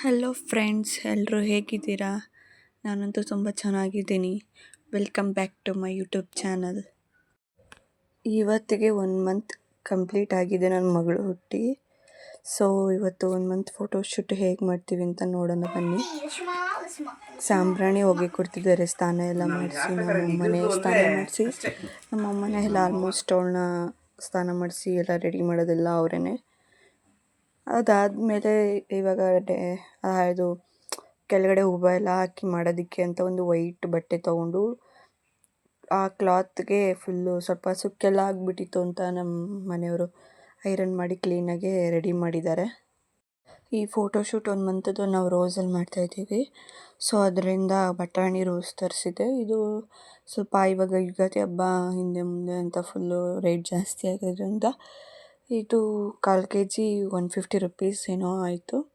Hello friends ಎಲ್ಲರೂ ಹೇಗಿದ್ದೀರಾ? ನಾನಂತೂ ತುಂಬ ಚೆನ್ನಾಗಿದ್ದೀನಿ. Welcome back to my YouTube channel ಇವತ್ತಿಗೆ ಒನ್ ಮಂತ್ ಕಂಪ್ಲೀಟ್ ಆಗಿದೆ ನನ್ನ ಮಗಳು ಹುಟ್ಟಿ. ಸೊ ಇವತ್ತು ಒನ್ ಮಂತ್ ಫೋಟೋಶೂಟ್ ಹೇಗೆ ಮಾಡ್ತೀವಿ ಅಂತ ನೋಡೋಣ ಬನ್ನಿ. ಸಾಂಬ್ರಾಣಿ ಹೋಗಿ ಕೊಡ್ತಿದ್ದಾರೆ, ಸ್ನಾನ ಎಲ್ಲ ಮಾಡಿಸಿ ನಮ್ಮಮ್ಮನೇ ಸ್ನಾನ ಮಾಡಿಸಿ. ನಮ್ಮಮ್ಮನೇ ಎಲ್ಲ ಆಲ್ಮೋಸ್ಟ್ ಅವಳನ್ನ ಸ್ನಾನ ಮಾಡಿಸಿ, ಎಲ್ಲ ರೆಡಿ ಮಾಡೋದೆಲ್ಲ ಅವರೇ ಅದಾದಮೇಲೆ ಇವಾಗ ಡೇ ಇದು ಕೆಳಗಡೆ ಹೂವು ಎಲ್ಲ ಹಾಕಿ ಮಾಡೋದಕ್ಕೆ ಅಂತ ಒಂದು ವೈಟ್ ಬಟ್ಟೆ ತೊಗೊಂಡು ಆ ಕ್ಲಾತ್ಗೆ ಫುಲ್ಲು ಸ್ವಲ್ಪ ಸುಕ್ಕೆಲ್ಲ ಆಗಿಬಿಟ್ಟಿತ್ತು ಅಂತ ನಮ್ಮ ಮನೆಯವರು ಐರನ್ ಮಾಡಿ ಕ್ಲೀನಾಗಿ ರೆಡಿ ಮಾಡಿದ್ದಾರೆ. ಈ ಫೋಟೋಶೂಟ್ ಒಂದು ಮಂತದ್ದು ನಾವು ರೋಸಲ್ಲಿ ಮಾಡ್ತಾಯಿದ್ದೀವಿ ಸೊ, ಅದರಿಂದ ಬಟಾಣಿ ರೋಸ್ ತರಿಸಿದೆ. ಇದು ಸ್ವಲ್ಪ ಇವಾಗ ಯುಗಾದಿ ಹಬ್ಬ ಹಿಂದೆ ಮುಂದೆ ಅಂತ ಫುಲ್ಲು ರೇಟ್ ಜಾಸ್ತಿ ಆಗೋದ್ರಿಂದ ಇದು ಕಾಲು K G one fifty rupees ಏನೋ ಆಯಿತು.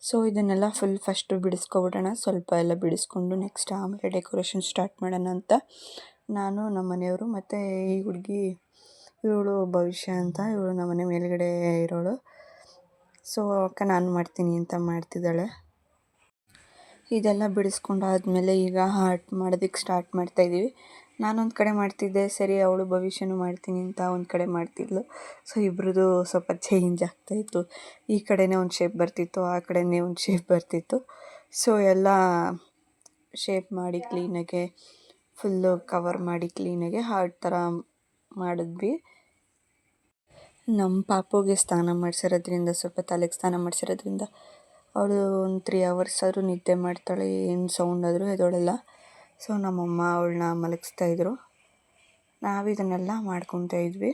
ಸೊ, ಇದನ್ನೆಲ್ಲ ಫುಲ್ ಫಸ್ಟು ಬಿಡಿಸ್ಕೊಬಿಡೋಣ. ಸ್ವಲ್ಪ ಎಲ್ಲ ಬಿಡಿಸ್ಕೊಂಡು ನೆಕ್ಸ್ಟ್ ಆಮೇಲೆ ಡೆಕೋರೇಷನ್ ಸ್ಟಾರ್ಟ್ ಮಾಡೋಣ ಅಂತ ನಾನು, ನಮ್ಮ ಮನೆಯವರು ಮತ್ತು ಈ ಹುಡುಗಿ, ಇವಳು ಭವಿಷ್ಯ ಅಂತ. ಇವಳು ನಮ್ಮ ಮನೆ ಮೇಲುಗಡೆ ಇರೋಳು. ಸೊ ಅಕ್ಕ ನಾನು ಮಾಡ್ತೀನಿ ಅಂತ ಮಾಡ್ತಿದ್ದಾಳೆ. ಇದೆಲ್ಲ ಬಿಡಿಸ್ಕೊಂಡಾದ್ಮೇಲೆ ಈಗ ಹಾರ್ಟ್ ಮಾಡೋದಕ್ಕೆ ಸ್ಟಾರ್ಟ್ ಮಾಡ್ತಾಯಿದ್ದೀವಿ ನಾನೊಂದು ಕಡೆ ಮಾಡ್ತಿದ್ದೆ, ಸರಿ ಅವಳು ಭವಿಷ್ಯನೂ ಮಾಡ್ತೀನಿ ಅಂತ ಒಂದು ಕಡೆ ಮಾಡ್ತಿದ್ಲು. ಸೊ ಇಬ್ರದ್ದು ಸ್ವಲ್ಪ ಚೇಂಜ್ ಆಗ್ತಾಯಿತ್ತು ಈ ಕಡೆನೇ ಒಂದು ಶೇಪ್ ಬರ್ತಿತ್ತು, ಆ ಕಡೆನೇ ಒಂದು ಶೇಪ್ ಬರ್ತಿತ್ತು. ಸೊ ಎಲ್ಲ ಶೇಪ್ ಮಾಡಿ ಕ್ಲೀನಾಗೆ ಫುಲ್ಲು ಕವರ್ ಮಾಡಿ ಕ್ಲೀನಾಗೆ ಹಾರ್ಟ್ ಥರ ಮಾಡಿದ್ವಿ. ನಮ್ಮ ಪಾಪುಗೆ ಸ್ನಾನ ಮಾಡಿಸಿರೋದ್ರಿಂದ, ಸ್ವಲ್ಪ ತಲೆಗೆ ಸ್ನಾನ ಮಾಡಿಸಿರೋದ್ರಿಂದ, ಅವಳು ಒಂದು ತ್ರೀ ಅವರ್ಸ್ ಆದರೂ ನಿದ್ದೆ ಮಾಡ್ತಾಳೆ, ಏನು ಸೌಂಡ್ ಆದರೂ ಎದ್ದೇಳಲ್ಲ. ಸೊ ನಮ್ಮಮ್ಮ ಅವಳನ್ನ ಮಲಗಿಸ್ತಾ ನಾವು ನಾವಿದನ್ನೆಲ್ಲ ಮಾಡ್ಕೊತಾ ಇದ್ವಿ.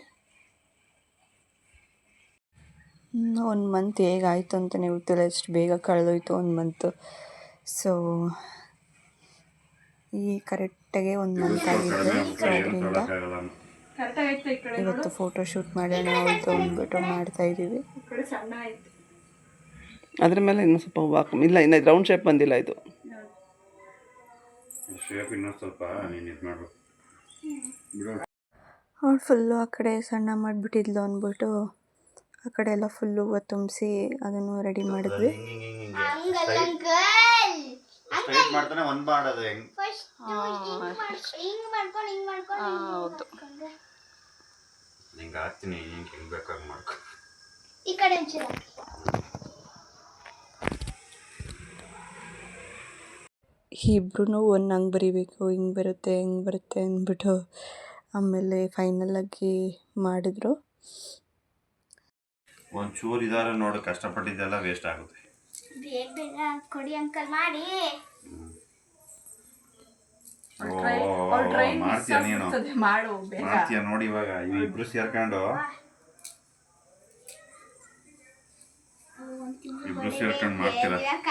ಒಂದು ಮಂತ್ ಹೇಗಾಯಿತು ಅಂತಲೇ ಗೊತ್ತಿಲ್ಲ ಎಷ್ಟು ಬೇಗ ಕಳೆದೋಯ್ತು ಒಂದು ಮಂತು ಸೊ ಈ ಕರೆಕ್ಟಾಗೆ ಒಂದು ಮಂತ್ ಆಗಿದೆ ಸೊ ಅದರಿಂದ ಇವತ್ತು ಫೋಟೋ ಶೂಟ್ ಮಾಡೋಣ ಅವತ್ತು ಅಂದ್ಬಿಟ್ಟು ಮಾಡ್ತಾಯಿದ್ದೀವಿ ಅದ್ರ ಮೇಲೆ ಇನ್ನೂ ಸ್ವಲ್ಪ ವಾಕ್ ಇಲ್ಲ ಇನ್ನು ರೌಂಡ್ ಶೇಪ್ ಬಂದಿಲ್ಲ ಇದು. ಇನ್ನೊಂದು ಸ್ವಲ್ಪ ನೀನು ಇದು ಮಾಡಬೇಕು ಬಿಡು. ಅವಳು ಫುಲ್ಲು ಆ ಕಡೆ ಸಣ್ಣ ಮಾಡಿಬಿಟ್ಟಿದ್ಲು ಅಂದ್ಬಿಟ್ಟು ಆ ಕಡೆ ಎಲ್ಲ ಫುಲ್ಲು ಹೂವು ತುಂಬಿಸಿ ಅದನ್ನು ರೆಡಿ ಮಾಡಿದ್ವಿ. ಮಾಡ್ತಾನೆ ಒಂದು ಮಾಡೋದು ಹೆಂಗ್? ಹೌದು. ನಿಂಗೆ ಹಾಕ್ತೀನಿ ಹಿಂಗೆ ಹೆಂಗೆ ಬೇಕಾಗಿ ಮಾಡ್ಕೊ. ಈ ಕಡೆ ಒಂಚೂರು ಇಬ್ರು ಒಂದು ಹಂಗೆ ಬರಿಬೇಕು ಹಿಂಗೆ ಬರುತ್ತೆ ಹಿಂಗೆ ಬರುತ್ತೆ ಅಂದ್ಬಿಟ್ಟು ಆಮೇಲೆ ಫೈನಲಾಗಿ ಮಾಡಿದ್ರು. ಒಂಚೂರು ಚೂರು ಇದಾರೆ ನೋಡು ಕಷ್ಟಪಟ್ಟಿದ್ದೆಲ್ಲ ವೇಸ್ಟ್ ಆಗುತ್ತೆ. ಬೇಗ ಬೇಗ ಕೊಡಿ ಅಂಕಲ್ ಮಾಡಿ. ಮಾಡ್ತೀಯ ನೀನು? ಮಾಡ್ತೀಯ ನೋಡಿ ಇವಾಗ ಇಬ್ರು ಸೇರ್ಕೊಂಡು. ಇಬ್ರು ಸೇರ್ಕೊಂಡು ಮಾಡ್ತೀರ? ಯಾಕ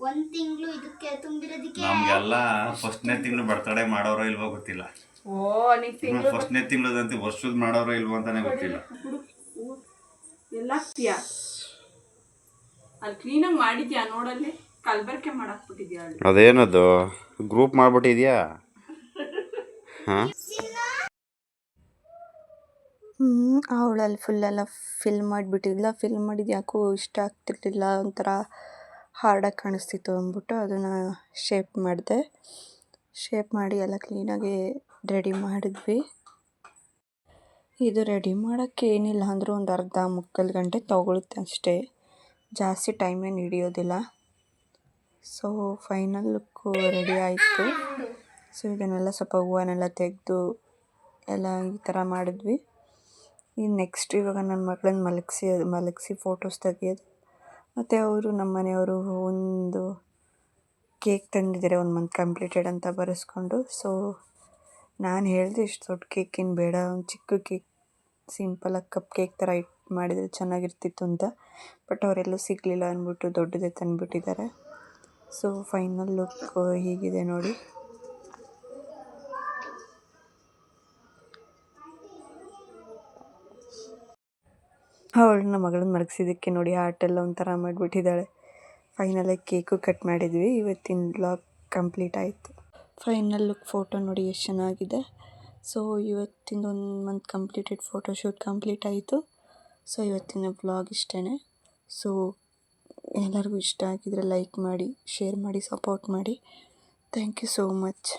ಒಂದ್ ತಿಂಗಳು ಇದಕ್ಕೆ ತುಂಬಿರೋದಕ್ಕೆ ನಮ್ಗೆಲ್ಲ ಫಸ್ಟ್ನೇ ತಿಂಗಳು ಬರ್ತಡೇ ಮಾಡೋರೋ ಇಲ್ವೋ ಗೊತ್ತಿಲ್ಲ. ಫಸ್ಟ್ನೇ ತಿಂಗಳದಂತೆ ವರ್ಷದ ಮಾಡೋರೋ ಇಲ್ವೋ ಅಂತಾನೆ ಗೊತ್ತಿಲ್ಲ. ಎಲ್ಲ ಹಾಕ್ತೀಯಾ ಅಲ್ಲಿ ಕ್ಲೀನಾಗಿ ಮಾಡಿದ್ಯಾ? ನೋಡಲ್ಲಿ ಕಲ್ಬರ್ಕೆ ಮಾಡಾಕ್ಬಿಟ್ಟಿದ್ಯಾ ಅಲ್ಲಿ? ಅದೇನದು? ಗ್ರೂಪ್ ಮಾಡ್ಬಿಟ್ಟಿದ್ಯಾ? ಹಾಂ? ಅವಳಲ್ಲಿ ಎಲ್ಲ ಫಿಲ್ ಮಾಡಿಬಿಟ್ಟಿದ್ಲ? ಫಿಲ್ ಮಾಡಿದ್ದು ಯಾಕೋ ಇಷ್ಟ ಆಗ್ತಿರ್ಲಿಲ್ಲ ಒಂಥರ ಹಾರ್ಡಾಗಿ ಕಾಣಿಸ್ತಿತ್ತು ಅಂದ್ಬಿಟ್ಟು ಅದನ್ನು ಶೇಪ್ ಮಾಡಿದೆ. ಶೇಪ್ ಮಾಡಿ ಎಲ್ಲ ಕ್ಲೀನಾಗಿ ರೆಡಿ ಮಾಡಿದ್ವಿ. ಇದು ರೆಡಿ ಮಾಡೋಕ್ಕೆ ಏನಿಲ್ಲ ಅಂದರೂ ಒಂದು ಅರ್ಧ ಮುಕ್ಕಾಲು ಗಂಟೆ ತೊಗೊಳುತ್ತೆ ಅಷ್ಟೇ. ಜಾಸ್ತಿ ಟೈಮ್ ಏನು ಹಿಡಿಯೋದಿಲ್ಲ. ಸೊ ಫೈನಲ್ ಲುಕ್ಕು ರೆಡಿ ಆಯಿತು. ಸೊ ಇದನ್ನೆಲ್ಲ ಸ್ವಲ್ಪ ಹೂವನ್ನೆಲ್ಲ ತೆಗೆದು ಎಲ್ಲ ಈ ಥರ ಮಾಡಿದ್ವಿ. ಈ ನೆಕ್ಸ್ಟ್ ಇವಾಗ ನನ್ನ ಮಗಳನ್ನ ಮಲಗಿಸಿ ಮಲಗಿಸಿ ಫೋಟೋಸ್ ತೆಗಿಯೋದು. ಮತ್ತು ಅವರು ನಮ್ಮ ಮನೆಯವರು ಒಂದು ಕೇಕ್ ತಂದಿದ್ದಾರೆ, ಒಂದು ಮಂತ್ ಕಂಪ್ಲೀಟೆಡ್ ಅಂತ ಬರೆಸ್ಕೊಂಡು. ಸೊ ನಾನು ಹೇಳಿದೆ ಇಷ್ಟು ದೊಡ್ಡ ಕೇಕಿನ ಬೇಡ, ಒಂದು ಚಿಕ್ಕ ಕೇಕ್ ಸಿಂಪಲಾಗಿ ಕಪ್ ಕೇಕ್ ಥರ ಇಟ್ ಮಾಡಿದರೆ ಚೆನ್ನಾಗಿರ್ತಿತ್ತು ಅಂತ. ಬಟ್ ಅವರೆಲ್ಲೂ ಸಿಗಲಿಲ್ಲ ಅಂದ್ಬಿಟ್ಟು ದೊಡ್ಡದೇ ತಂದುಬಿಟ್ಟಿದ್ದಾರೆ. ಸೊ ಫೈನಲ್ ಲುಕ್ ಹೀಗಿದೆ ನೋಡಿ. ಅವಳು ನಮ್ಮ ಮಗಳನ್ನ ಮಲಗಿಸಿದ್ದಕ್ಕೆ ನೋಡಿ ಆರ್ಟೆಲ್ಲ ಒಂಥರ ಮಾಡಿಬಿಟ್ಟಿದ್ದಾಳೆ. ಫೈನಲಾಗಿ ಕೇಕು ಕಟ್ ಮಾಡಿದ್ವಿ. ಇವತ್ತಿನ ಬ್ಲಾಗ್ ಕಂಪ್ಲೀಟ್ ಆಯಿತು. ಫೈನಲ್ ಲುಕ್ ಫೋಟೋ ನೋಡಿ ಎಷ್ಟು ಚೆನ್ನಾಗಿದೆ. ಸೊ ಇವತ್ತಿನ ಒಂದು month completed photo shoot complete ಆಯಿತು. ಸೊ ಇವತ್ತಿನ ಬ್ಲಾಗ್ ಇಷ್ಟೇ ಸೊ ಎಲ್ಲರಿಗೂ ಇಷ್ಟ ಆಗಿದ್ರೆ ಲೈಕ್ ಮಾಡಿ ಶೇರ್ ಮಾಡಿ ಸಪೋರ್ಟ್ ಮಾಡಿ. Thank you so much